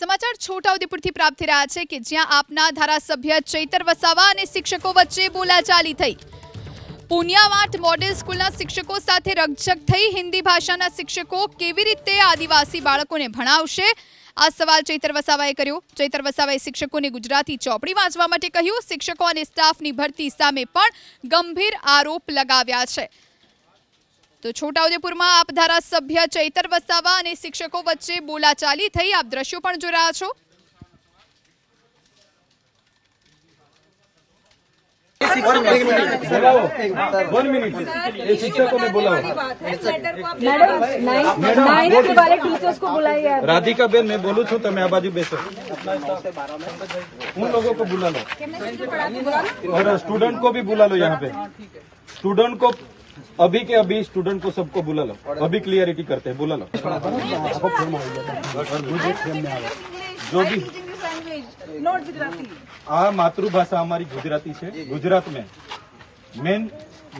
સમાચાર છોટાઉદેપુરથી પ્રાપ્ત થઈ રહ્યા છે કે જ્યાં આપના ધારાસભ્ય ચૈતર વસાવા અને શિક્ષકો વચ્ચે બોલાચાલી થઈ. પુનિયાવાટ મોડેલ સ્કૂલના શિક્ષકો સાથે રકઝક થઈ હિન્દી ભાષાના શિક્ષકો કેવી રીતે આદિવાસી બાળકોને ભણાવશે? આ સવાલ ચૈતર વસાવાએ કર્યો. ચૈતર વસાવાએ શિક્ષકોને ગુજરાતી ચોપડી વાંચવા માટે કહ્યું. શિક્ષકો અને સ્ટાફની ભરતી સામે પણ ગંભીર આરોપ લગાવ્યા છે. તો છોટાઉદેપુરમાં આપ ધારાસભ્ય ચૈતર વસાવા અને શિક્ષકો વચ્ચે બોલાચાલી થઈ આપ દ્રશ્યો પણ જોઈ રહ્યા છો બોલાવો वन मिनट ये शिक्षकों ने बुलाओ मैडम नाइन्थ नाइन्थ वाले टीचर्स को बुलाइए आप। राधिका बेन मैं बोलू छू તમે આ બાજુ બેસો उन लोगों को बुला लो और स्टूडेंट को भी बुला लो यहाँ पे स्टूडेंट को अभी के अभी स्टूडेंट को सबको बुला लो अभी क्लियरिटी करते हैं बुला लो जो भी આ માતૃભાષા અમારી ગુજરાતી છે ગુજરાત में main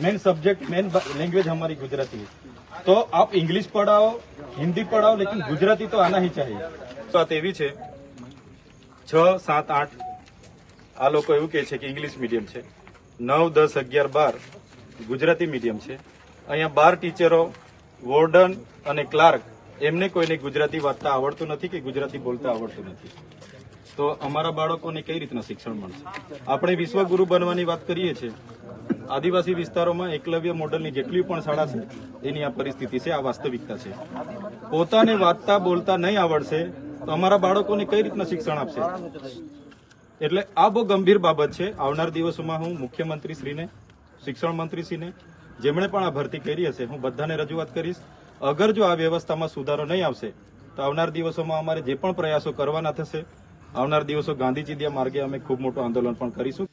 main subject main language हमारी गुजराती है तो आप इंग्लिश पढ़ाओ हिंदी पढ़ाओ लेकिन गुजराती तो आना ही चाहिए વાત એવી છે છ સાત આઠ આ લોકો એવું કહે છે કે ઇંગ્લિશ મીડિયમ છે નવ દસ અગિયાર બાર ગુજરાતી મીડિયમ છે. અહીંયા બાર ટીચરો, વોર્ડન અને ક્લાર્ક એમને કોઈને ગુજરાતી વાંચતા આવડતું નથી કે ગુજરાતી બોલતા આવડતું નથી. તો અમારા બાળકોને કઈ રીતના શિક્ષણ મળશે? આપણે વિશ્વગુરુ બનવાની વાત કરીએ છીએ. આદિવાસી વિસ્તારોમાં એકલવ્ય મોડલની જેટલી પણ શાળા છે, એની આ પરિસ્થિતિ છે, આ વાસ્તવિકતા છે. પોતાને વાંચતા, બોલતા નહીં આવડશે, તો અમારા બાળકોને કઈ રીતના શિક્ષણ આપશે? એટલે આ બહુ ગંભીર બાબત છે. આવનાર દિવસોમાં હું મુખ્યમંત્રીશ્રીને શિક્ષણ મંત્રીશ્રીને, જેમણે પણ આ ભરતી કરી હશે, હું બધાને રજૂઆત કરીશ. અગર જો આ વ્યવસ્થામાં સુધારો નહીં આવશે, તો આવનાર દિવસોમાં અમારે જે પણ પ્રયાસો કરવાના થશે, આવનાર દિવસો ગાંધીજી માર્ગે અમે ખૂબ મોટું આંદોલન પણ કરીશું.